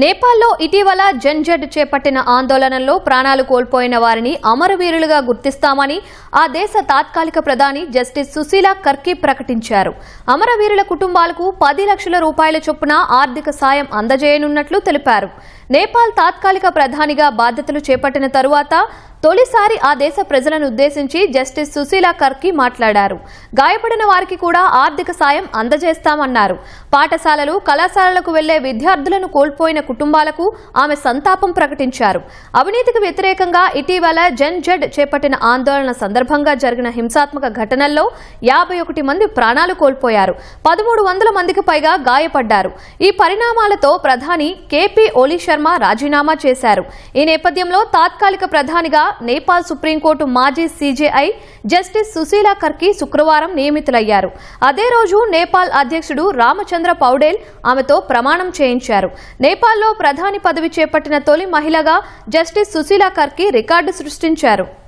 నేపాల్లో ఇటీవల జన్జడ్ చేపట్టిన ఆందోళనల్లో ప్రాణాలు కోల్పోయిన వారిని అమరవీరులుగా గుర్తిస్తామని ఆ దేశ తాత్కాలిక ప్రధాని జస్టిస్ సుశీల కర్కీ ప్రకటించారు. అమరవీరుల కుటుంబాలకు పది లక్షల రూపాయల చొప్పున ఆర్థిక సాయం అందజేయనున్నట్లు తెలిపారు. నేపాల్ తాత్కాలిక ప్రధానిగా బాధ్యతలు చేపట్టిన తరువాత తొలిసారి ఆ దేశ ప్రజలను ఉద్దేశించి జస్టిస్ సుశీల కర్కి మాట్లాడారు. గాయపడిన వారికి కూడా ఆర్థిక సాయం అందజేస్తామన్నారు. పాఠశాలలు కళాశాలలకు వెళ్ళే విద్యార్థులను కోల్పోయిన కుటుంబాలకు ఆమె సంతాపం ప్రకటించారు. అవినీతికి వ్యతిరేకంగా ఇటీవల జన్ జడ్ చేపట్టిన ఆందోళన సందర్భంగా జరిగిన హింసాత్మక ఘటనల్లో యాభై ఒకటి మంది ప్రాణాలు కోల్పోయారు. పదమూడు వందల మందికి పైగా గాయపడ్డారు. ఈ పరిణామాలతో ప్రధాని కేపీ ఓలీ శర్మ రాజీనామా చేశారు. ఈ నేపథ్యంలో తాత్కాలిక ప్రధానిగా నేపాల్ సుప్రీంకోర్టు మాజీ సీజేఐ జస్టిస్ సుశీలా కర్కి శుక్రవారం నియమితులయ్యారు. అదే రోజు నేపాల్ అధ్యక్షుడు రామచంద్ర పౌడేల్ ఆమెతో ప్రమాణం చేయించారు. నేపాల్లో ప్రధాని పదవి చేపట్టిన తొలి మహిళగా జస్టిస్ సుశీలా కర్కి రికార్డు సృష్టించారు.